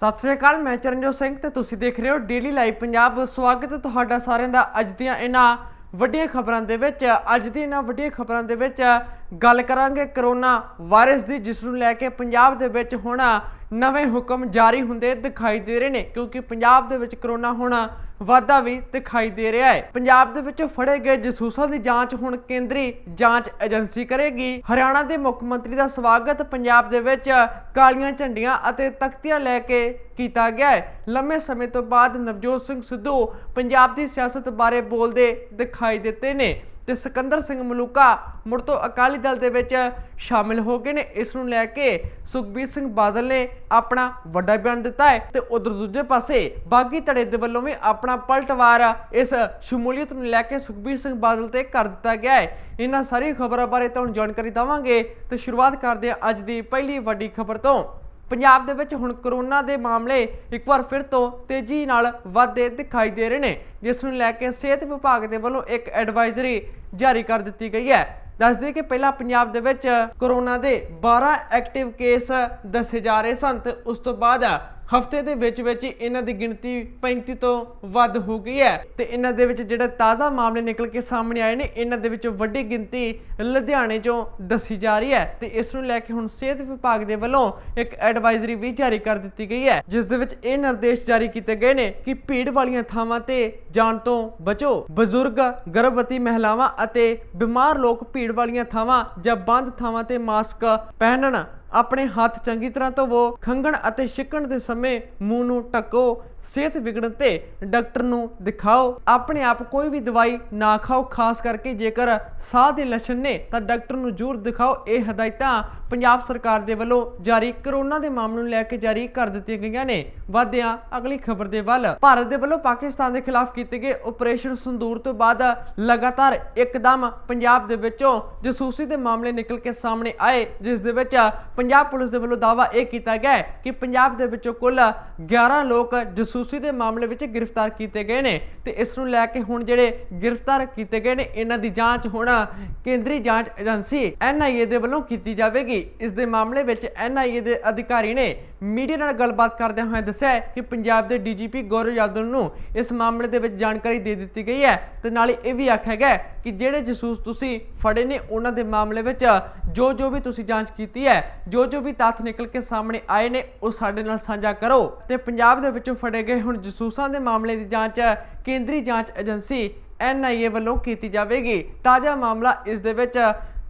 ਸਤਿ ਸ੍ਰੀ ਅਕਾਲ, ਮੈਂ ਚਰਨਜੋਤ ਸਿੰਘ ਤੇ ਤੁਸੀਂ ਦੇਖ ਰਹੇ ਹੋ ਡੇਲੀ ਲਾਈਵ ਪੰਜਾਬ ਸਵਾਗਤ ਹੈ ਤੁਹਾਡਾ ਸਾਰਿਆਂ ਦਾ ਅੱਜ ਦੀਆਂ ਇਹਨਾਂ ਵੱਡੀਆਂ ਖਬਰਾਂ ਦੇ ਵਿੱਚ। ਅੱਜ ਦੀ ਇਹਨਾਂ ਵੱਡੀਆਂ ਖਬਰਾਂ ਦੇ ਵਿੱਚ ਗੱਲ ਕਰਾਂਗੇ ਕਰੋਨਾ ਵਾਇਰਸ ਦੀ, ਜਿਸ ਨੂੰ ਲੈ ਕੇ ਪੰਜਾਬ ਦੇ ਵਿੱਚ ਹੁਣ ਨਵੇਂ ਹੁਕਮ ਜਾਰੀ ਹੁੰਦੇ ਦਿਖਾਈ ਦੇ ਰਹੇ ਨੇ, ਕਿਉਂਕਿ ਪੰਜਾਬ ਦੇ ਵਿੱਚ ਕਰੋਨਾ ਹੁਣ ਵਾਧਾ ਵੀ ਦਿਖਾਈ ਦੇ ਰਿਹਾ ਹੈ। ਪੰਜਾਬ ਦੇ ਵਿੱਚ ਫੜੇ ਗਏ ਜਸੂਸਾਂ ਦੀ ਜਾਂਚ ਹੁਣ ਕੇਂਦਰੀ ਜਾਂਚ ਏਜੰਸੀ ਕਰੇਗੀ। ਹਰਿਆਣਾ ਦੇ ਮੁੱਖ ਮੰਤਰੀ ਦਾ ਸਵਾਗਤ ਪੰਜਾਬ ਦੇ ਵਿੱਚ ਕਾਲੀਆਂ ਝੰਡੀਆਂ ਅਤੇ ਤਖਤੀਆਂ ਲੈ ਕੇ ਕੀਤਾ ਗਿਆ ਹੈ। ਲੰਮੇ ਸਮੇਂ ਤੋਂ ਬਾਅਦ ਨਵਜੋਤ ਸਿੰਘ ਸਿੱਧੂ ਪੰਜਾਬ ਦੀ ਸਿਆਸਤ ਬਾਰੇ ਬੋਲਦੇ ਦਿਖਾਈ ਦਿੱਤੇ ਨੇ। ਤੇ ਸਿਕੰਦਰ ਸਿੰਘ ਮਲੂਕਾ ਮੁੜ ਤੋਂ ਅਕਾਲੀ ਦਲ ਦੇ ਵਿੱਚ ਸ਼ਾਮਿਲ ਹੋ ਗਏ ਨੇ। ਇਸ ਨੂੰ ਲੈ ਕੇ ਸੁਖਬੀਰ ਸਿੰਘ ਬਾਦਲ ਨੇ ਆਪਣਾ ਵੱਡਾ ਬਿਆਨ ਦਿੱਤਾ ਹੈ ਤੇ ਉਧਰ ਦੂਜੇ ਪਾਸੇ ਬਾਗੀ ਧੜੇ ਦੇ ਵੱਲੋਂ ਵੀ ਆਪਣਾ ਪਲਟਵਾਰ ਇਸ ਸ਼ਮੂਲੀਅਤ ਨੂੰ ਲੈ ਕੇ ਸੁਖਬੀਰ ਸਿੰਘ ਬਾਦਲ ਤੇ ਕਰ ਦਿੱਤਾ ਗਿਆ ਹੈ। ਇਹਨਾਂ ਸਾਰੀਆਂ ਖਬਰਾਂ ਬਾਰੇ ਤੁਹਾਨੂੰ ਜਾਣਕਾਰੀ ਦਵਾਂਗੇ। ਤੇ ਸ਼ੁਰੂਆਤ ਕਰਦੇ ਹਾਂ ਅੱਜ ਦੀ ਪਹਿਲੀ ਵੱਡੀ ਖਬਰ ਤੋਂ। ਪੰਜਾਬ ਦੇ ਵਿੱਚ ਹੁਣ ਕਰੋਨਾ ਦੇ ਮਾਮਲੇ ਇੱਕ ਵਾਰ ਫਿਰ ਤੋਂ ਤੇਜ਼ੀ ਨਾਲ ਵਧਦੇ ਦਿਖਾਈ ਦੇ ਰਹੇ ਨੇ, ਜਿਸ ਨੂੰ ਲੈ ਕੇ ਸਿਹਤ ਵਿਭਾਗ ਦੇ ਵੱਲੋਂ ਇੱਕ ਐਡਵਾਈਜ਼ਰੀ ਜਾਰੀ ਕਰ ਦਿੱਤੀ ਗਈ ਹੈ। ਦੱਸ ਦਈਏ ਕਿ ਪਹਿਲਾਂ ਪੰਜਾਬ ਦੇ ਵਿੱਚ ਕਰੋਨਾ ਦੇ 12 ਐਕਟਿਵ ਕੇਸ ਦੱਸੇ ਜਾ ਰਹੇ ਸਨ ਤੇ ਉਸ ਤੋਂ ਬਾਅਦ ਹਫ਼ਤੇ ਦੇ ਵਿੱਚ ਵਿੱਚ ਇਹਨਾਂ ਦੀ ਗਿਣਤੀ 35 ਤੋਂ ਵੱਧ ਹੋ ਗਈ ਹੈ ਤੇ ਇਹਨਾਂ ਦੇ ਵਿੱਚ ਜਿਹੜੇ ਤਾਜ਼ਾ ਮਾਮਲੇ ਨਿਕਲ ਕੇ ਸਾਹਮਣੇ ਆਏ ਨੇ, ਇਹਨਾਂ ਦੇ ਵਿੱਚ ਵੱਡੀ ਗਿਣਤੀ ਲੁਧਿਆਣੇ ਚੋਂ ਦੱਸੀ ਜਾ ਰਹੀ ਹੈ ਤੇ ਇਸ ਨੂੰ ਲੈ ਕੇ ਹੁਣ ਸਿਹਤ ਵਿਭਾਗ ਦੇ ਵੱਲੋਂ ਇੱਕ ਐਡਵਾਈਜ਼ਰੀ ਵੀ ਜਾਰੀ ਕਰ ਦਿੱਤੀ ਗਈ ਹੈ, ਜਿਸ ਦੇ ਵਿੱਚ ਇਹ ਨਿਰਦੇਸ਼ ਜਾਰੀ ਕੀਤੇ ਗਏ ਨੇ ਕਿ ਭੀੜ ਵਾਲੀਆਂ ਥਾਵਾਂ ਤੇ ਜਾਣ ਤੋਂ ਬਚੋ। ਬਜ਼ੁਰਗ, ਗਰਭਵਤੀ ਮਹਿਲਾਵਾਂ ਅਤੇ ਬਿਮਾਰ ਲੋਕ ਭੀੜ ਵਾਲੀਆਂ ਥਾਵਾਂ ਜਾਂ ਬੰਦ ਥਾਵਾਂ ਤੇ ਮਾਸਕ ਪਹਿਨਣ। ਆਪਣੇ ਹੱਥ ਚੰਗੀ ਤਰ੍ਹਾਂ ਧੋਵੋ ਖੰਘਣ ਅਤੇ ਛਿੱਕਣ ਦੇ ਸਮੇਂ ਮੂੰਹ ਨੂੰ ਢੱਕੋ। ਸਿਹਤ ਵਿਗੜਨ ਤੇ ਡਾਕਟਰ ਨੂੰ ਦਿਖਾਓ। ਆਪਣੇ ਆਪ ਕੋਈ ਵੀ ਦਵਾਈ ਨਾ ਖਾਓ, ਖਾਸ ਕਰਕੇ ਜੇਕਰ ਸਾਹ ਦੇ ਲੱਛਣ ਨੇ, ਤਾਂ ਡਾਕਟਰ ਨੂੰ ਜ਼ਰੂਰ ਦਿਖਾਓ। ਇਹ ਹਦਾਇਤਾਂ ਪੰਜਾਬ ਸਰਕਾਰ ਦੇ ਵੱਲੋਂ ਜਾਰੀ, ਕਰੋਨਾ ਦੇ ਮਾਮਲੇ ਨੂੰ ਲੈ ਕੇ ਜਾਰੀ ਕਰ ਦਿੱਤੀਆਂ ਗਈਆਂ ਨੇ। ਵਾਧਿਆਂ, ਅਗਲੀ ਖਬਰ ਦੇ ਵੱਲ। ਭਾਰਤ ਦੇ ਵੱਲੋਂ ਪਾਕਿਸਤਾਨ ਦੇ ਖਿਲਾਫ ਕੀਤੇ ਗਏ ਆਪਰੇਸ਼ਨ ਸੰਦੂਰ ਤੋਂ ਬਾਅਦ ਲਗਾਤਾਰ ਇੱਕਦਮ ਪੰਜਾਬ ਦੇ ਵਿੱਚੋਂ ਜਸੂਸੀ ਦੇ ਮਾਮਲੇ ਨਿਕਲ ਕੇ ਸਾਹਮਣੇ ਆਏ, ਜਿਸ ਦੇ ਵਿੱਚ ਪੰਜਾਬ ਪੁਲਿਸ ਦੇ ਵੱਲੋਂ ਦਾਅਵਾ ਇਹ ਕੀਤਾ ਗਿਆ ਹੈ ਕਿ ਪੰਜਾਬ ਦੇ ਵਿੱਚੋਂ ਕੁੱਲ 11 ਲੋਕ ਜਸੂਸੀ ਜਸੂਸੀ ਦੇ ਮਾਮਲੇ ਵਿੱਚ ਗ੍ਰਿਫਤਾਰ ਕੀਤੇ ਗਏ ਨੇ ਤੇ ਇਸ ਨੂੰ ਲੈ ਕੇ ਹੁਣ ਜਿਹੜੇ ਗ੍ਰਿਫਤਾਰ ਕੀਤੇ ਗਏ ਨੇ, ਇਹਨਾਂ ਦੀ ਜਾਂਚ ਹੁਣ ਕੇਂਦਰੀ ਜਾਂਚ ਏਜੰਸੀ ਐਨਆਈਏ ਦੇ ਵੱਲੋਂ ਕੀਤੀ ਜਾਵੇਗੀ। ਇਸ ਦੇ ਮਾਮਲੇ ਵਿੱਚ ਐਨਆਈਏ ਦੇ ਅਧਿਕਾਰੀ ਨੇ ਮੀਡੀਆ ਨਾਲ ਗੱਲਬਾਤ ਕਰਦਿਆਂ ਹੋਏ ਦੱਸਿਆ ਕਿ ਪੰਜਾਬ ਦੇ ਡੀਜੀਪੀ ਗੌਰਵ ਯਾਦਵ ਨੂੰ ਇਸ ਮਾਮਲੇ ਦੇ ਵਿੱਚ ਜਾਣਕਾਰੀ ਦੇ ਦਿੱਤੀ ਗਈ ਹੈ ਤੇ ਨਾਲੇ ਇਹ ਵੀ ਆਖਿਆ ਗਿਆ ਕਿ ਜਿਹੜੇ ਜਸੂਸ ਤੁਸੀਂ ਫੜੇ ਨੇ, ਉਹਨਾਂ ਦੇ ਮਾਮਲੇ ਵਿੱਚ ਜੋ ਜੋ ਵੀ ਤੁਸੀਂ ਜਾਂਚ ਕੀਤੀ ਹੈ, ਜੋ ਜੋ ਵੀ ਤੱਥ ਨਿਕਲ ਕੇ ਸਾਹਮਣੇ ਆਏ ਨੇ, ਉਹ ਸਾਡੇ ਨਾਲ ਸਾਂਝਾ ਕਰੋ ਤੇ ਪੰਜਾਬ ਦੇ ਵਿੱਚੋਂ ਫੜੇ ਗਏ ਹੁਣ ਜਸੂਸਾਂ ਦੇ ਮਾਮਲੇ ਦੀ ਜਾਂਚ ਕੇਂਦਰੀ ਜਾਂਚ ਏਜੰਸੀ ਐਨਆਈਏ ਵੱਲੋਂ ਕੀਤੀ ਜਾਵੇਗੀ। ਤਾਜ਼ਾ ਮਾਮਲਾ ਇਸ ਦੇ ਵਿੱਚ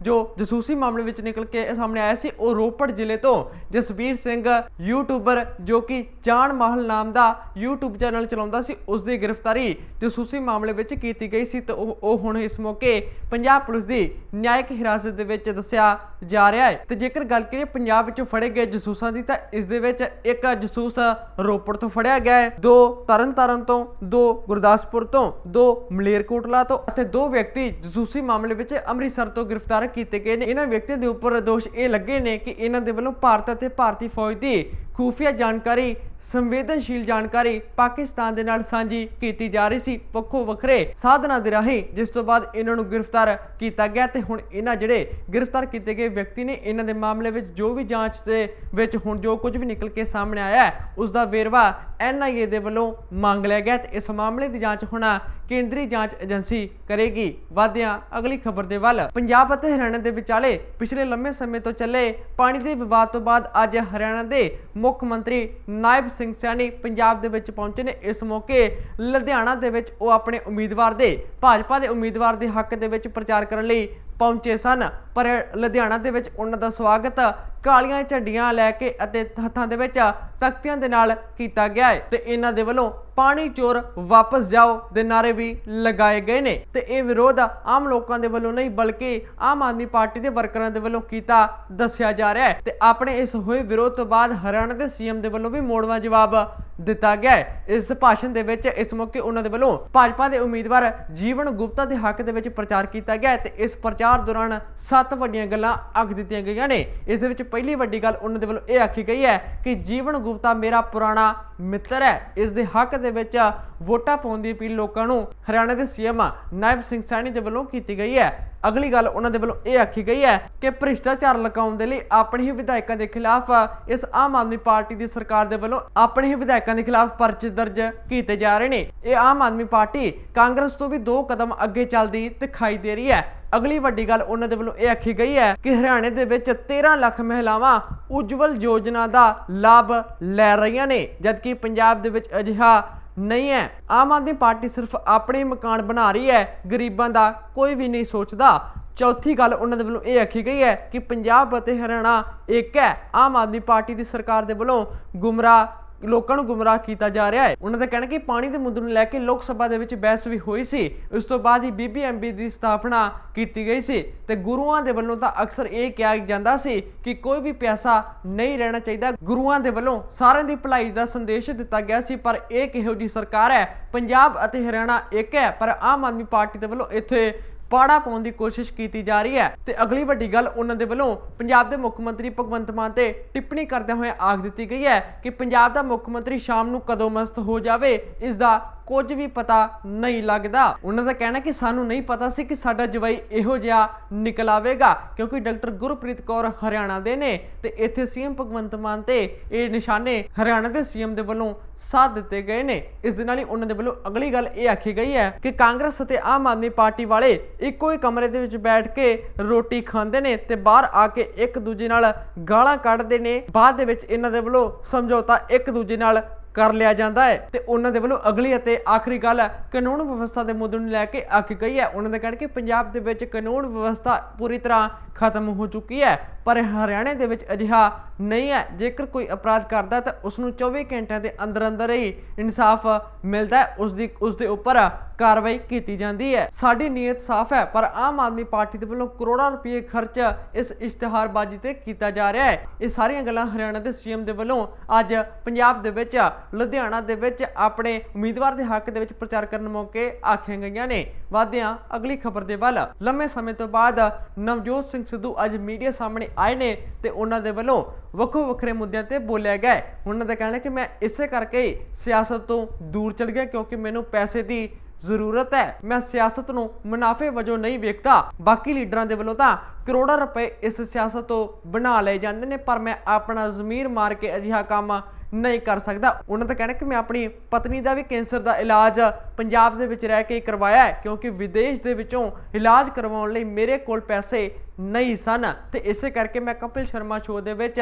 ਜੋ ਜਸੂਸੀ ਮਾਮਲੇ ਵਿੱਚ ਨਿਕਲ ਕੇ ਸਾਹਮਣੇ ਆਇਆ ਸੀ, ਉਹ ਰੋਪੜ ਜ਼ਿਲ੍ਹੇ ਤੋਂ ਜਸਬੀਰ ਸਿੰਘ ਯੂਟਿਊਬਰ ਜੋ ਕਿ ਚਾਣ ਮਾਹਲ ਨਾਮ ਦਾ YouTube ਚੈਨਲ ਚਲਾਉਂਦਾ ਸੀ, ਉਸ ਦੀ ਗ੍ਰਿਫਤਾਰੀ ਜਸੂਸੀ ਮਾਮਲੇ ਵਿੱਚ ਕੀਤੀ ਗਈ ਸੀ ਤੇ ਉਹ ਉਹ ਹੁਣ ਇਸ ਮੌਕੇ ਪੰਜਾਬ ਪੁਲਿਸ ਦੀ ਨਿਆਇਕ ਹਿਰਾਸਤ ਦੇ ਵਿੱਚ ਦੱਸਿਆ ਜਾ ਰਿਹਾ ਹੈ। ਤੇ ਜੇਕਰ ਗੱਲ ਕਰੀਏ ਪੰਜਾਬ ਵਿੱਚੋਂ ਫੜੇ ਗਏ ਜਸੂਸਾਂ ਦੀ, ਤਾਂ ਇਸ ਦੇ ਵਿੱਚ ਇੱਕ ਜਸੂਸ ਰੋਪੜ ਤੋਂ ਫੜਿਆ ਗਿਆ ਹੈ, ਦੋ ਤਰਨਤਾਰਨ ਤੋਂ, ਦੋ ਗੁਰਦਾਸਪੁਰ ਤੋਂ, ਦੋ ਮਲੇਰਕੋਟਲਾ ਤੋਂ ਅਤੇ ਦੋ ਵਿਅਕਤੀ ਜਸੂਸੀ ਮਾਮਲੇ ਵਿੱਚ ਅੰਮ੍ਰਿਤਸਰ ਤੋਂ ਗ੍ਰਿਫਤਾਰ ਕੀਤੇ ਗਏ ਨੇ। ਇਹਨਾਂ ਵਿਅਕਤੀਆਂ ਦੇ ਉੱਪਰ ਦੋਸ਼ ਇਹ ਲੱਗੇ ਨੇ ਕਿ ਇਹਨਾਂ ਦੇ ਵੱਲੋਂ ਭਾਰਤ ਅਤੇ ਭਾਰਤੀ ਫੌਜ ਦੀ ਖੂਫੀਆ ਜਾਣਕਾਰੀ ਸੰਵੇਦਨਸ਼ੀਲ ਜਾਣਕਾਰੀ ਪਾਕਿਸਤਾਨ ਦੇ ਨਾਲ ਸਾਂਝੀ ਕੀਤੀ ਜਾ ਰਹੀ ਸੀ। ਵੱਖੋ ਵੱਖਰੇ ਸਾਧਨਾਂ ਦੇ ਰਾਹੀਂ ਜਿਸ ਤੋਂ ਬਾਅਦ ਇਹਨਾਂ ਨੂੰ ਗ੍ਰਿਫਤਾਰ ਕੀਤਾ ਗਿਆ ਤੇ ਹੁਣ ਇਹਨਾਂ ਜਿਹੜੇ ਗ੍ਰਿਫਤਾਰ ਕੀਤੇ ਗਏ ਵਿਅਕਤੀ ਨੇ, ਇਹਨਾਂ ਦੇ ਮਾਮਲੇ ਵਿੱਚ ਜੋ ਵੀ ਜਾਂਚ ਦੇ ਵਿੱਚ ਹੁਣ ਜੋ ਕੁਝ ਵੀ ਨਿਕਲ ਕੇ ਸਾਹਮਣੇ ਆਇਆ ਹੈ, ਉਸ ਦਾ ਵੇਰਵਾ ਐਨਆਈਏ ਦੇ ਵੱਲੋਂ ਮੰਗ ਲਿਆ ਗਿਆ ਤੇ ਇਸ ਮਾਮਲੇ ਦੀ ਜਾਂਚ ਹੋਣਾ ਕੇਂਦਰੀ ਜਾਂਚ ਏਜੰਸੀ ਕਰੇਗੀ। ਵਾਧਿਆਂ ਅਗਲੀ ਖਬਰ ਦੇ ਵੱਲ। ਪੰਜਾਬ ਅਤੇ ਹਰਿਆਣਾ ਦੇ ਵਿਚਾਲੇ ਪਿਛਲੇ ਲੰਮੇ ਸਮੇਂ ਤੋਂ ਚੱਲੇ ਪਾਣੀ ਦੇ ਵਿਵਾਦ ਤੋਂ ਬਾਅਦ ਅੱਜ ਹਰਿਆਣਾ ਦੇ ਮੁੱਖ ਮੰਤਰੀ ਨਾਇਬ ਸਿੰਘ ਸੈਣੀ ਪੰਜਾਬ ਦੇ ਵਿੱਚ ਪਹੁੰਚੇ ਨੇ। ਇਸ ਮੌਕੇ ਲੁਧਿਆਣਾ ਦੇ ਵਿੱਚ ਉਹ ਆਪਣੇ ਉਮੀਦਵਾਰ ਦੇ, ਭਾਜਪਾ ਦੇ ਉਮੀਦਵਾਰ ਦੇ ਹੱਕ ਦੇ ਵਿੱਚ ਪ੍ਰਚਾਰ ਕਰਨ ਲਈ ਪਹੁੰਚੇ ਸਨ। ਪਰ ਲੁਧਿਆਣਾ ਦੇ ਵਿੱਚ ਉਹਨਾਂ ਦਾ ਸਵਾਗਤ ਕਾਲੀਆਂ ਝੰਡੀਆਂ ਲੈ ਕੇ ਅਤੇ ਹੱਥਾਂ ਦੇ ਵਿੱਚ ਤਖਤੀਆਂ ਦੇ ਨਾਲ ਕੀਤਾ ਗਿਆ ਹੈ ਤੇ ਇਹਨਾਂ ਦੇ ਵੱਲੋਂ ਪਾਣੀ ਚੋਰ ਵਾਪਸ ਜਾਓ ਦੇ ਨਾਰੇ ਵੀ ਲਗਾਏ ਗਏ ਨੇ। ਤੇ ਇਹ ਵਿਰੋਧ ਆਮ ਲੋਕਾਂ ਦੇ ਵੱਲੋਂ ਨਹੀਂ, ਬਲਕਿ ਆਮ ਆਦਮੀ ਪਾਰਟੀ ਦੇ ਵਰਕਰਾਂ ਦੇ ਵੱਲੋਂ ਕੀਤਾ ਦੱਸਿਆ ਜਾ ਰਿਹਾ ਹੈ। ਤੇ ਆਪਣੇ ਇਸ ਹੋਏ ਵਿਰੋਧ ਤੋਂ ਬਾਅਦ ਹਰਿਆਣਾ ਦੇ ਸੀਐਮ ਦੇ ਵੱਲੋਂ ਵੀ ਮੋੜਵਾ ਜਵਾਬ ਦਿੱਤਾ ਗਿਆ ਇਸ ਭਾਸ਼ਣ ਦੇ ਵਿੱਚ ਇਸ ਮੌਕੇ ਉਹਨਾਂ ਦੇ ਵੱਲੋਂ ਭਾਜਪਾ ਦੇ ਉਮੀਦਵਾਰ ਜੀਵਨ ਗੁਪਤਾ ਦੇ ਹੱਕ ਦੇ ਵਿੱਚ ਪ੍ਰਚਾਰ ਕੀਤਾ ਗਿਆ ਤੇ ਇਸ ਪ੍ਰਚਾਰ ਦੌਰਾਨ ਸੱਤ ਵੱਡੀਆਂ ਗੱਲਾਂ ਆਖ ਦਿੱਤੀਆਂ ਗਈਆਂ ਨੇ। ਇਸ ਦੇ ਵਿੱਚ ਪਹਿਲੀ ਵੱਡੀ ਗੱਲ ਉਹਨਾਂ ਦੇ ਵੱਲੋਂ ਇਹ ਆਖੀ ਗਈ ਹੈ ਕਿ ਜੀਵਨ ਗੁਪਤਾ ਮੇਰਾ ਪੁਰਾਣਾ ਮਿੱਤਰ ਹੈ। ਇਸ ਦੇ ਹੱਕ ਦੇ ਦੇ ਵਿੱਚ ਵੋਟਾਂ ਪਾਉਣ ਦੀ ਅਪੀਲ ਲੋਕਾਂ ਨੂੰ ਹਰਿਆਣਾ ਦੇ ਸੀਐਮ ਨਾਇਬ ਸਿੰਘ ਸੈਣੀ ਦੇ ਵੱਲੋਂ ਕੀਤੀ ਗਈ ਹੈ। ਅਗਲੀ ਗੱਲ ਉਹਨਾਂ ਦੇ ਵੱਲੋਂ ਇਹ ਆਖੀ ਗਈ ਹੈ ਕਿ ਭ੍ਰਿਸ਼ਟਾਚਾਰ ਲਗਾਉਣ ਦੇ ਲਈ ਆਪਣੇ ਹੀ ਵਿਧਾਇਕਾਂ ਦੇ ਖਿਲਾਫ ਇਸ ਆਮ ਆਦਮੀ ਪਾਰਟੀ ਦੀ ਸਰਕਾਰ ਦੇ ਵੱਲੋਂ ਆਪਣੇ ਹੀ ਵਿਧਾਇਕਾਂ ਦੇ ਖਿਲਾਫ ਪਰਚੇ ਦਰਜ ਕੀਤੇ ਜਾ ਰਹੇ ਨੇ। ਇਹ ਆਮ ਆਦਮੀ ਪਾਰਟੀ ਕਾਂਗਰਸ ਤੋਂ ਵੀ ਦੋ ਕਦਮ ਅੱਗੇ ਚੱਲਦੀ ਦਿਖਾਈ ਦੇ ਰਹੀ ਹੈ। ਅਗਲੀ ਵੱਡੀ ਗੱਲ ਉਹਨਾਂ ਦੇ ਵੱਲੋਂ ਇਹ ਆਖੀ ਗਈ ਹੈ ਕਿ ਹਰਿਆਣੇ ਦੇ ਵਿੱਚ 13 ਲੱਖ ਮਹਿਲਾਵਾਂ ਉਜਵਲ ਯੋਜਨਾ ਦਾ ਲਾਭ ਲੈ ਰਹੀਆਂ ਨੇ, ਜਦਕਿ ਪੰਜਾਬ ਦੇ ਵਿੱਚ ਅਜਿਹਾ ਨਹੀਂ ਹੈ। ਆਮ ਆਦਮੀ ਪਾਰਟੀ ਸਿਰਫ ਆਪਣੇ ਮਕਾਨ ਬਣਾ ਰਹੀ ਹੈ। ਗਰੀਬਾਂ ਦਾ ਕੋਈ ਵੀ ਨਹੀਂ ਸੋਚਦਾ। ਚੌਥੀ ਗੱਲ ਉਹਨਾਂ ਦੇ ਵੱਲੋਂ ਇਹ ਆਖੀ ਗਈ ਹੈ ਕਿ ਪੰਜਾਬ ਅਤੇ ਹਰਿਆਣਾ ਇੱਕ ਹੈ। ਆਮ ਆਦਮੀ ਪਾਰਟੀ ਦੀ ਸਰਕਾਰ ਦੇ ਵੱਲੋਂ ਗੁੰਮਰਾਹ ਲੋਕਾਂ ਨੂੰ ਗੁੰਮਰਾਹ ਕੀਤਾ ਜਾ ਰਿਹਾ ਹੈ। ਉਹਨਾਂ ਦਾ ਕਹਿਣਾ ਕਿ ਪਾਣੀ ਦੇ ਮੁੱਦੇ ਨੂੰ ਲੈ ਕੇ ਲੋਕ ਸਭਾ ਦੇ ਵਿੱਚ ਬਹਿਸ ਵੀ ਹੋਈ ਸੀ। ਉਸ ਤੋਂ ਬਾਅਦ ਹੀ ਬੀਬੀਐਮਬੀ ਦੀ ਸਥਾਪਨਾ ਕੀਤੀ ਗਈ ਸੀ ਤੇ ਗੁਰੂਆਂ ਦੇ ਵੱਲੋਂ ਤਾਂ ਅਕਸਰ ਇਹ ਕਿਹਾ ਜਾਂਦਾ ਸੀ ਕਿ ਕੋਈ ਵੀ ਪਿਆਸਾ ਨਹੀਂ ਰਹਿਣਾ ਚਾਹੀਦਾ। ਗੁਰੂਆਂ ਦੇ ਵੱਲੋਂ ਸਾਰਿਆਂ ਦੀ ਭਲਾਈ ਦਾ ਸੰਦੇਸ਼ ਦਿੱਤਾ ਗਿਆ ਸੀ, ਪਰ ਇਹ ਕਿਹੋ ਜੀ ਸਰਕਾਰ ਹੈ? ਪੰਜਾਬ ਅਤੇ ਹਰਿਆਣਾ ਇੱਕ ਹੈ, ਪਰ ਆਮ ਆਦਮੀ ਪਾਰਟੀ ਦੇ ਵੱਲੋਂ ਇੱਥੇ ਪਾੜਾ ਪਾਉਣ ਦੀ ਕੋਸ਼ਿਸ਼ ਕੀਤੀ ਜਾ ਰਹੀ ਹੈ ਤੇ ਅਗਲੀ ਵੱਡੀ ਗੱਲ ਉਹਨਾਂ ਦੇ ਵੱਲੋਂ ਪੰਜਾਬ ਦੇ ਮੁੱਖ ਮੰਤਰੀ ਭਗਵੰਤ ਮਾਨ ਤੇ ਟਿੱਪਣੀ ਕਰਦਿਆਂ ਹੋਏ ਆਖ ਦਿੱਤੀ ਗਈ ਹੈ ਕਿ ਪੰਜਾਬ ਦਾ ਮੁੱਖ ਮੰਤਰੀ ਸ਼ਾਮ ਨੂੰ ਕਦੋਂ ਮਸਤ ਹੋ ਜਾਵੇ, ਇਸ ਦਾ ਕੁਝ ਵੀ ਪਤਾ ਨਹੀਂ ਲੱਗਦਾ। ਉਹਨਾਂ ਦਾ ਕਹਿਣਾ ਕਿ ਸਾਨੂੰ ਨਹੀਂ ਪਤਾ ਸੀ ਕਿ ਸਾਡਾ ਜਵਾਈ ਇਹੋ ਜਿਹਾ ਨਿਕਲ ਆਵੇਗਾ, ਕਿਉਂਕਿ ਡਾਕਟਰ ਗੁਰਪ੍ਰੀਤ ਕੌਰ ਹਰਿਆਣਾ ਦੇ ਨੇ ਤੇ ਇੱਥੇ ਸੀਐਮ ਭਗਵੰਤ ਮਾਨ ਤੇ ਇਹ ਨਿਸ਼ਾਨੇ ਹਰਿਆਣਾ ਦੇ ਸੀਐਮ ਦੇ ਵੱਲੋਂ ਸਾਧ ਦਿੱਤੇ ਗਏ ਨੇ। ਇਸ ਦੇ ਨਾਲ ਹੀ ਉਹਨਾਂ ਦੇ ਵੱਲੋਂ ਅਗਲੀ ਗੱਲ ਇਹ ਆਖੀ ਗਈ ਹੈ ਕਿ ਕਾਂਗਰਸ ਅਤੇ ਆਮ ਆਦਮੀ ਪਾਰਟੀ ਵਾਲੇ ਇੱਕੋ ਹੀ ਕਮਰੇ ਦੇ ਵਿੱਚ ਬੈਠ ਕੇ ਰੋਟੀ ਖਾਂਦੇ ਨੇ ਤੇ ਬਾਹਰ ਆ ਕੇ ਇੱਕ ਦੂਜੇ ਨਾਲ ਗਾਲਾਂ ਕੱਢਦੇ ਨੇ। ਬਾਅਦ ਦੇ ਵਿੱਚ ਇਹਨਾਂ ਦੇ ਵੱਲੋਂ ਸਮਝੌਤਾ ਇੱਕ ਦੂਜੇ ਨਾਲ ਕਰ ਲਿਆ ਜਾਂਦਾ ਹੈ ਤੇ ਉਹਨਾਂ ਦੇ ਵੱਲੋਂ ਅਗਲੀ ਅਤੇ ਆਖਰੀ ਗੱਲ ਹੈ, ਕਾਨੂੰਨ ਵਿਵਸਥਾ ਦੇ ਮੁੱਦੇ ਨੂੰ ਲੈ ਕੇ ਆਖੀ ਗਈ ਹੈ। ਉਹਨਾਂ ਦਾ ਕਹਿਣਾ ਕਿ ਪੰਜਾਬ ਦੇ ਵਿੱਚ ਕਾਨੂੰਨ ਵਿਵਸਥਾ ਪੂਰੀ ਤਰ੍ਹਾਂ ਖਤਮ ਹੋ ਚੁੱਕੀ ਹੈ, ਪਰ ਹਰਿਆਣੇ ਦੇ ਵਿੱਚ ਅਜਿਹਾ ਨਹੀਂ ਹੈ। ਜੇਕਰ ਕੋਈ ਅਪਰਾਧ ਕਰਦਾ ਤਾਂ ਉਸ ਨੂੰ 24 ਘੰਟਿਆਂ ਦੇ ਅੰਦਰ ਅੰਦਰ ਹੀ ਇਨਸਾਫ ਮਿਲਦਾ ਹੈ। ਉਸ ਦੀ, ਉਸ ਦੇ ਉੱਪਰ ਕਾਰਵਾਈ ਕੀਤੀ ਜਾਂਦੀ ਹੈ। ਸਾਡੀ ਨੀਅਤ ਸਾਫ਼ ਹੈ, ਪਰ ਆਮ ਆਦਮੀ ਪਾਰਟੀ ਦੇ ਵੱਲੋਂ ਕਰੋੜਾਂ ਰੁਪਏ ਖਰਚ ਇਸ ਇਸ਼ਤਿਹਾਰਬਾਜ਼ੀ ਤੇ ਕੀਤਾ ਜਾ ਰਿਹਾ ਹੈ। ਇਹ ਸਾਰੀਆਂ ਗੱਲਾਂ ਹਰਿਆਣਾ ਦੇ ਸੀਐਮ ਦੇ ਵੱਲੋਂ ਅੱਜ ਪੰਜਾਬ ਦੇ ਵਿੱਚ ਲੁਧਿਆਣਾ ਦੇ ਵਿੱਚ ਆਪਣੇ ਉਮੀਦਵਾਰ ਦੇ ਹੱਕ ਦੇ ਵਿੱਚ ਪ੍ਰਚਾਰ ਕਰਨ ਮੌਕੇ ਆਖੀਆਂ ਗਈਆਂ ਨੇ। ਵਾਦਿਆਂ ਅਗਲੀ ਖਬਰ ਦੇ ਵੱਲ। ਲੰਮੇ ਸਮੇਂ ਤੋਂ ਬਾਅਦ ਨਵਜੋਤ ਸਿੰਘ ਸਿੱਧੂ ਅੱਜ ਮੀਡੀਆ ਸਾਹਮਣੇ ਆਏ ਨੇ ਤੇ ਉਹਨਾਂ ਦੇ ਵੱਲੋਂ ਵੱਖੋ ਵੱਖਰੇ ਮੁੱਦਿਆਂ ਤੇ ਬੋਲਿਆ ਗਿਆ ਹੈ। ਉਹਨਾਂ ਦਾ ਕਹਿਣਾ ਕਿ ਮੈਂ ਇਸੇ ਕਰਕੇ ਸਿਆਸਤ ਤੋਂ ਦੂਰ ਚਲ ਗਿਆ ਕਿਉਂਕਿ ਮੈਨੂੰ ਪੈਸੇ ਦੀ ਜ਼ਰੂਰਤ ਹੈ। ਮੈਂ ਸਿਆਸਤ ਨੂੰ ਮੁਨਾਫੇ ਵਜੋਂ ਨਹੀਂ ਵੇਖਦਾ। ਬਾਕੀ ਲੀਡਰਾਂ ਦੇ ਵੱਲੋਂ ਤਾਂ ਕਰੋੜਾਂ ਰੁਪਏ ਇਸ ਸਿਆਸਤ ਤੋਂ ਬਣਾ ਲਏ ਜਾਂਦੇ ਨੇ, ਪਰ ਮੈਂ ਆਪਣਾ ਜ਼ਮੀਰ ਮਾਰ ਕੇ ਅਜਿਹਾ ਕੰਮ ਨਹੀਂ ਕਰ ਸਕਦਾ। ਉਹਨਾਂ ਦਾ ਕਹਿਣਾ ਕਿ ਮੈਂ ਆਪਣੀ ਪਤਨੀ ਦਾ ਵੀ ਕੈਂਸਰ ਦਾ ਇਲਾਜ ਪੰਜਾਬ ਦੇ ਵਿੱਚ ਰਹਿ ਕੇ ਕਰਵਾਇਆ ਕਿਉਂਕਿ ਵਿਦੇਸ਼ ਦੇ ਵਿੱਚੋਂ ਇਲਾਜ ਕਰਵਾਉਣ ਲਈ ਮੇਰੇ ਕੋਲ ਪੈਸੇ ਨਹੀਂ ਸਨ। ਤੇ ਇਸੇ ਕਰਕੇ ਮੈਂ ਕਪਿਲ ਸ਼ਰਮਾ ਸ਼ੋਅ ਦੇ ਵਿੱਚ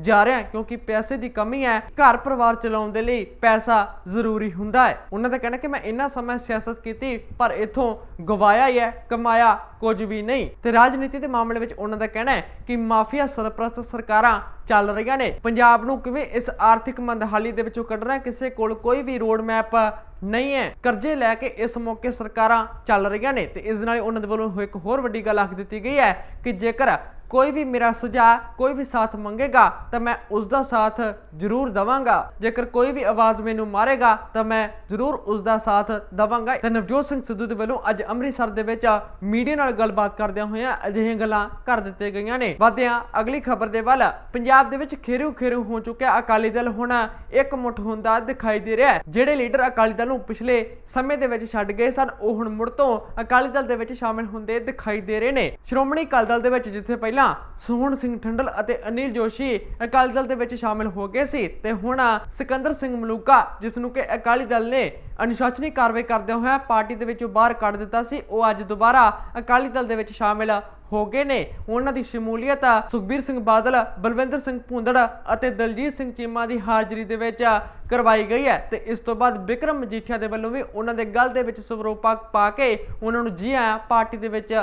ਜਾ ਰਿਹਾ, ਕਿਉਂਕਿ ਪੈਸੇ ਦੀ ਕਮੀ ਹੈ। ਘਰ ਪਰਿਵਾਰ ਚਲਾਉਣ ਦੇ ਲਈ ਪੈਸਾ ਜ਼ਰੂਰੀ ਹੁੰਦਾ ਹੈ। ਉਹਨਾਂ ਦਾ ਕਹਿਣਾ ਕਿ ਮੈਂ ਇੰਨਾ ਸਮਾਂ ਸਿਆਸਤ ਕੀਤੀ, ਪਰ ਇਥੋਂ ਗਵਾਇਆ ਹੀ ਹੈ, ਕਮਾਇਆ ਕੁਝ ਵੀ ਨਹੀਂ। ਤੇ ਰਾਜਨੀਤੀ ਦੇ ਮਾਮਲੇ ਵਿੱਚ ਉਹਨਾਂ ਦਾ ਕਹਿਣਾ ਹੈ ਕਿ ਮਾਫੀਆ ਸਰਪ੍ਰਸਤ ਸਰਕਾਰਾਂ ਚੱਲ ਰਹੀਆਂ ਨੇ। ਪੰਜਾਬ ਨੂੰ ਕਿਵੇਂ ਇਸ ਆਰਥਿਕ ਮੰਦਹਾਲੀ ਦੇ ਵਿੱਚੋਂ ਕੱਢਣਾ ਕਿਸੇ ਕੋਲ ਕੋਈ ਵੀ ਰੋਡ ਮੈਪ ਨਹੀਂ ਹੈ। ਕਰਜ਼ੇ ਲੈ ਕੇ ਇਸ ਮੌਕੇ ਸਰਕਾਰਾਂ ਚੱਲ ਰਹੀਆਂ ਨੇ ਤੇ ਇਸ ਨਾਲ ਉਹਨਾਂ ਦੇ ਵੱਲੋਂ ਇੱਕ ਹੋਰ ਵੱਡੀ ਗੱਲ ਆਖ ਦਿੱਤੀ ਗਈ ਹੈ ਕਿ ਜੇਕਰ ਕੋਈ ਵੀ ਮੇਰਾ ਸੁਝਾਅ, ਕੋਈ ਵੀ ਸਾਥ ਮੰਗੇਗਾ, ਤਾਂ ਮੈਂ ਉਸ ਦਾ ਸਾਥ ਜ਼ਰੂਰ ਦਵਾਂਗਾ। ਜੇਕਰ ਕੋਈ ਵੀ ਆਵਾਜ਼ ਮੈਨੂੰ ਮਾਰੇਗਾ, ਤਾਂ ਮੈਂ ਜ਼ਰੂਰ ਉਸ ਦਾ ਸਾਥ ਦਵਾਂਗਾ। ਤੇ ਨਵਜੋਤ ਸਿੰਘ ਸਿੱਧੂ ਦੇ ਵੱਲੋਂ ਅੱਜ ਅੰਮ੍ਰਿਤਸਰ ਦੇ ਵਿੱਚ ਮੀਡੀਆ ਨਾਲ ਗੱਲਬਾਤ ਕਰਦਿਆਂ ਹੋਇਆਂ ਅਜਿਹੀਆਂ ਗੱਲਾਂ ਕਰ ਦਿੱਤੇ ਗਈਆਂ ਨੇ। ਵਧਿਆਂ ਅਗਲੀ ਖਬਰ ਦੇ ਵੱਲ, ਪੰਜਾਬ ਦੇ ਵਿੱਚ ਖੇਰੂ ਖੇਰੂ ਹੋ ਚੁੱਕਿਆ ਅਕਾਲੀ ਦਲ ਹੁਣ ਇੱਕ ਮੁੱਠ ਹੁੰਦਾ ਦਿਖਾਈ ਦੇ ਰਿਹਾ ਹੈ। ਜਿਹੜੇ ਲੀਡਰ ਅਕਾਲੀ ਦਲ ਨੂੰ ਪਿਛਲੇ ਸਮੇਂ ਦੇ ਵਿੱਚ ਛੱਡ ਗਏ ਸਨ, ਉਹ ਹੁਣ ਮੁੜ ਤੋਂ ਅਕਾਲੀ ਦਲ ਦੇ ਵਿੱਚ ਸ਼ਾਮਿਲ ਹੁੰਦੇ ਦਿਖਾਈ ਦੇ ਰਹੇ ਨੇ। ਸ਼੍ਰੋਮਣੀ ਅਕਾਲੀ ਦਲ ਦੇ ਵਿੱਚ ਜਿੱਥੇ ਪਹਿਲਾਂ ਪਹਿਲਾਂ ਸੋਹਣ ਸਿੰਘ ਠੰਡਲ ਅਤੇ ਅਨਿਲ ਜੋਸ਼ੀ ਅਕਾਲੀ ਦਲ ਦੇ ਵਿੱਚ ਸ਼ਾਮਿਲ ਹੋ ਗਏ ਸੀ ਤੇ ਹੁਣ ਸਿਕੰਦਰ ਸਿੰਘ ਮਲੂਕਾ, ਜਿਸ ਨੂੰ ਕਿ ਅਕਾਲੀ ਦਲ ਨੇ ਅਨੁਸ਼ਾਸਨੀ ਕਾਰਵਾਈ ਕਰਦਿਆਂ ਹੋਇਆ ਪਾਰਟੀ ਦੇ ਵਿੱਚੋਂ ਬਾਹਰ ਕੱਢ ਦਿੱਤਾ ਸੀ, ਉਹ ਅੱਜ ਦੁਬਾਰਾ ਅਕਾਲੀ ਦਲ ਦੇ ਵਿੱਚ ਸ਼ਾਮਿਲ ਹੋ ਗਏ ਨੇ। ਉਹਨਾਂ ਦੀ ਸ਼ਮੂਲੀਅਤ ਸੁਖਬੀਰ ਸਿੰਘ ਬਾਦਲ, ਬਲਵਿੰਦਰ ਸਿੰਘ ਭੁੰਦੜ ਅਤੇ ਦਲਜੀਤ ਸਿੰਘ ਚੀਮਾ ਦੀ ਹਾਜ਼ਰੀ ਦੇ ਵਿੱਚ ਕਰਵਾਈ ਗਈ ਹੈ ਤੇ ਇਸ ਤੋਂ ਬਾਅਦ ਵਿਕਰਮ ਮਜੀਠੀਆ ਦੇ ਵੱਲੋਂ ਵੀ ਉਹਨਾਂ ਦੇ ਗੱਲ ਦੇ ਵਿੱਚ ਸਵਰੂਪਾ ਪਾ ਕੇ ਉਹਨਾਂ ਨੂੰ ਜੀ ਆਇਆਂ ਪਾਰਟੀ ਦੇ ਵਿੱਚ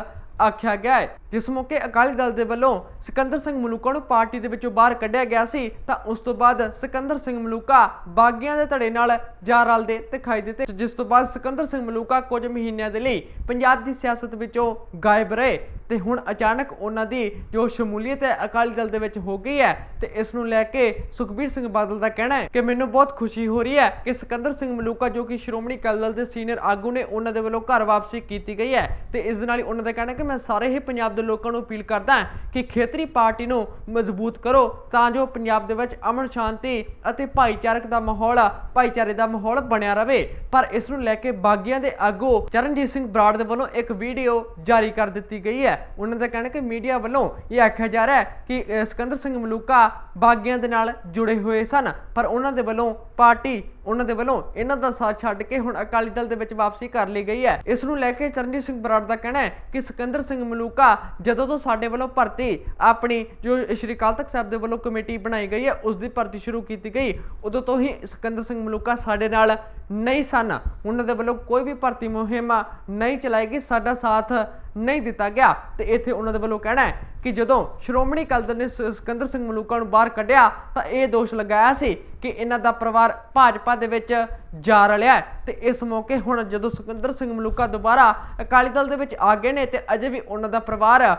ਆਖਿਆ ਗਿਆ ਹੈ। ਜਿਸ ਮੌਕੇ ਅਕਾਲੀ ਦਲ ਦੇ ਵੱਲੋਂ ਸਿਕੰਦਰ ਸਿੰਘ ਮਲੂਕਾ ਨੂੰ ਪਾਰਟੀ ਦੇ ਵਿੱਚੋਂ ਬਾਹਰ ਕੱਢਿਆ ਗਿਆ ਸੀ, ਤਾਂ ਉਸ ਤੋਂ ਬਾਅਦ ਸਿਕੰਦਰ ਸਿੰਘ ਮਲੂਕਾ ਬਾਗੀਆਂ ਦੇ ਧੜੇ ਨਾਲ ਜਾ ਰਲਦੇ ਦਿਖਾਈ ਦਿੱਤੇ। ਜਿਸ ਤੋਂ ਬਾਅਦ ਸਿਕੰਦਰ ਸਿੰਘ ਮਲੂਕਾ ਕੁਝ ਮਹੀਨਿਆਂ ਦੇ ਲਈ ਪੰਜਾਬ ਦੀ ਸਿਆਸਤ ਵਿੱਚੋਂ ਗਾਇਬ ਰਹੇ। ਤੇ ਹੁਣ ਅਚਾਨਕ ਉਹਨਾਂ ਦੀ ਜੋ ਸ਼ਮੂਲੀਅਤ ਹੈ, ਅਕਾਲੀ ਦਲ ਦੇ ਵਿੱਚ ਹੋ ਗਈ ਹੈ ਤੇ ਇਸ ਨੂੰ ਲੈ ਕੇ ਸੁਖਬੀਰ ਸਿੰਘ ਬਾਦਲ ਦਾ ਕਹਿਣਾ ਹੈ ਕਿ ਮੈਨੂੰ ਬਹੁਤ ਖੁਸ਼ੀ ਹੋ ਰਹੀ ਹੈ ਕਿ ਸਿਕੰਦਰ ਸਿੰਘ ਮਲੂਕਾ ਜੋ ਕਿ ਸ਼੍ਰੋਮਣੀ ਅਕਾਲੀ ਦਲ ਦੇ ਸੀਨੀਅਰ ਆਗੂ ਨੇ, ਉਹਨਾਂ ਦੇ ਵੱਲੋਂ ਘਰ ਵਾਪਸੀ ਕੀਤੀ ਗਈ ਹੈ ਤੇ ਇਸ ਦੇ ਨਾਲ ਹੀ ਉਹਨਾਂ ਦਾ ਕਹਿਣਾ ਕਿ ਮੈਂ ਸਾਰੇ ਹੀ ਪੰਜਾਬ ਦੇ ਲੋਕਾਂ ਨੂੰ ਅਪੀਲ ਕਰਦਾ ਕਿ ਖੇਤਰੀ ਪਾਰਟੀ ਨੂੰ ਮਜ਼ਬੂਤ ਕਰੋ ਤਾਂ ਜੋ ਪੰਜਾਬ ਦੇ ਵਿੱਚ ਅਮਨ ਸ਼ਾਂਤੀ ਅਤੇ ਭਾਈਚਾਰਕ ਦਾ ਮਾਹੌਲ, ਭਾਈਚਾਰੇ ਦਾ ਮਾਹੌਲ ਬਣਿਆ ਰਹੇ। ਪਰ ਇਸ ਨੂੰ ਲੈ ਕੇ ਬਾਗੀਆਂ ਦੇ ਆਗੂ ਚਰਨਜੀਤ ਸਿੰਘ ਬਰਾੜ ਦੇ ਵੱਲੋਂ ਇੱਕ ਵੀਡੀਓ ਜਾਰੀ ਕਰ ਦਿੱਤੀ ਗਈ ਹੈ। ਉਹਨਾਂ ਦਾ ਕਹਿਣਾ ਕਿ ਮੀਡੀਆ ਵੱਲੋਂ ਇਹ ਆਖਿਆ ਜਾ ਰਿਹਾ ਹੈ ਕਿ ਸਿਕੰਦਰ ਸਿੰਘ ਮਲੂਕਾ ਬਾਗੀਆਂ ਦੇ ਨਾਲ ਜੁੜੇ ਹੋਏ ਸਨ, ਪਰ ਉਹਨਾਂ ਦੇ ਵੱਲੋਂ ਪਾਰਟੀ ਉਹਨਾਂ ਦੇ ਵੱਲੋਂ ਇਹਨਾਂ ਦਾ ਸਾਥ ਛੱਡ ਕੇ ਹੁਣ ਅਕਾਲੀ ਦਲ ਦੇ ਵਿੱਚ ਵਾਪਸੀ ਕਰ ਲਈ ਗਈ ਹੈ। ਇਸ ਨੂੰ ਲੈ ਕੇ ਚਰਨਜੀਤ ਸਿੰਘ ਬਰਾੜ ਦਾ ਕਹਿਣਾ ਹੈ ਕਿ ਸਿਕੰਦਰ ਸਿੰਘ ਮਲੂਕਾ ਜਦੋਂ ਤੋਂ ਸਾਡੇ ਵੱਲੋਂ ਭਰਤੀ ਆਪਣੀ ਜੋ ਸ਼੍ਰੀ ਅਕਾਲ ਤਖਤ ਸਾਹਿਬ ਦੇ ਵੱਲੋਂ ਕਮੇਟੀ ਬਣਾਈ ਗਈ ਹੈ ਉਸ ਦੀ ਭਰਤੀ ਸ਼ੁਰੂ ਕੀਤੀ ਗਈ। ਉਦੋਂ ਤੋਂ ਹੀ ਸਿਕੰਦਰ ਸਿੰਘ ਮਲੂਕਾ ਸਾਡੇ ਨਾਲ ਨਹੀਂ ਸਨ। ਉਹਨਾਂ ਦੇ ਵੱਲੋਂ ਕੋਈ ਵੀ ਭਰਤੀ ਮੁਹਿੰਮ ਨਹੀਂ ਚਲਾਈ ਗਈ, ਸਾਡਾ ਸਾਥ ਨਹੀਂ ਦਿੱਤਾ ਗਿਆ। ਤੇ ਇੱਥੇ ਉਹਨਾਂ ਦੇ ਵੱਲੋਂ ਕਹਿਣਾ ਹੈ ਕਿ ਜਦੋਂ ਸ਼੍ਰੋਮਣੀ ਅਕਾਲੀ ਦਲ ਨੇ ਸ- ਸਿਕੰਦਰ ਸਿੰਘ ਮਲੂਕਾ ਨੂੰ ਬਾਹਰ ਕੱਢਿਆ, ਤਾਂ ਇਹ ਦੋਸ਼ ਲਗਾਇਆ ਸੀ ਕਿ ਇਹਨਾਂ ਦਾ ਪਰਿਵਾਰ ਭਾਜਪਾ ਦੇ ਵਿੱਚ ਜਾ ਰਲਿਆ ਤੇ ਇਸ ਮੌਕੇ ਹੁਣ ਜਦੋਂ ਸਿਕੰਦਰ ਸਿੰਘ ਮਲੂਕਾ ਦੁਬਾਰਾ ਅਕਾਲੀ ਦਲ ਦੇ ਵਿੱਚ ਆ ਗਏ ਨੇ, ਤੇ ਅਜੇ ਵੀ ਉਹਨਾਂ ਦਾ ਪਰਿਵਾਰ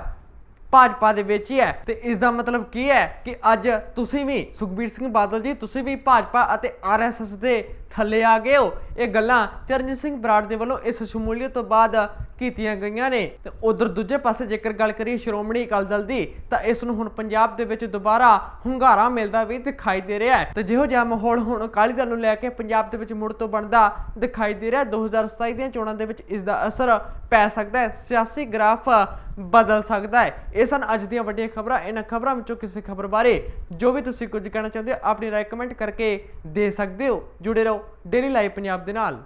ਭਾਜਪਾ ਦੇ ਵਿੱਚ ਹੀ ਹੈ। ਤੇ ਇਸ ਦਾ ਮਤਲਬ ਕੀ ਹੈ ਕਿ ਅੱਜ ਤੁਸੀਂ ਵੀ ਸੁਖਬੀਰ ਸਿੰਘ ਬਾਦਲ ਜੀ, ਤੁਸੀਂ ਵੀ ਭਾਜਪਾ ਅਤੇ ਆਰਐਸਐਸ ਦੇ ਥੱਲੇ ਆ ਗਏ ਹੋ। ਇਹ ਗੱਲਾਂ ਚਰਨਜੀਤ ਸਿੰਘ ਬਰਾੜ ਦੇ ਵੱਲੋਂ ਇਸ ਸ਼ਮੂਲੀਅਤ ਤੋਂ ਬਾਅਦ ਕੀਤੀਆਂ ਗਈਆਂ ਨੇ। ਤੇ ਉਧਰ ਦੂਜੇ ਪਾਸੇ ਜੇਕਰ ਗੱਲ ਕਰੀਏ ਸ਼੍ਰੋਮਣੀ ਅਕਾਲੀ ਦਲ ਦੀ, ਤਾਂ ਇਸ ਨੂੰ ਹੁਣ ਪੰਜਾਬ ਦੇ ਵਿੱਚ ਦੁਬਾਰਾ ਹੁੰਗਾਰਾ ਮਿਲਦਾ ਵੀ ਦਿਖਾਈ ਦੇ ਰਿਹਾ ਹੈ। ਤੇ ਜਿਹੋ ਜਿਹਾ ਮਾਹੌਲ ਹੁਣ ਅਕਾਲੀ ਦਲ ਨੂੰ ਲੈ ਕੇ ਪੰਜਾਬ ਦੇ ਵਿੱਚ ਮੁੜ ਤੋਂ ਬਣਦਾ ਦਿਖਾਈ ਦੇ ਰਿਹਾ ਹੈ। 2027 ਦੀਆਂ ਚੋਣਾਂ ਦੇ ਵਿੱਚ ਇਸ ਦਾ ਅਸਰ ਪੈ ਸਕਦਾ ਹੈ। ਸਿਆਸੀ ਗ੍ਰਾਫ ਬਦਲ ਸਕਦਾ ਹੈ। ਇਹ ਸਨ ਅੱਜ ਦੀਆਂ ਵੱਡੀਆਂ ਖਬਰਾਂ। ਇਹਨਾਂ ਖਬਰਾਂ ਵਿੱਚੋਂ ਕਿਸੇ ਖਬਰ ਬਾਰੇ ਜੋ ਵੀ ਤੁਸੀਂ ਕੁਝ ਕਹਿਣਾ ਚਾਹੁੰਦੇ ਹੋ, ਆਪਣੀ ਰਾਏ ਕਮੈਂਟ ਕਰਕੇ ਦੇ ਸਕਦੇ ਹੋ। ਜੁੜੇ ਰਹੋ ਰਹੋ ਡੇਲੀ ਲਾਈਵ ਪੰਜਾਬ ਦੇ ਨਾਲ।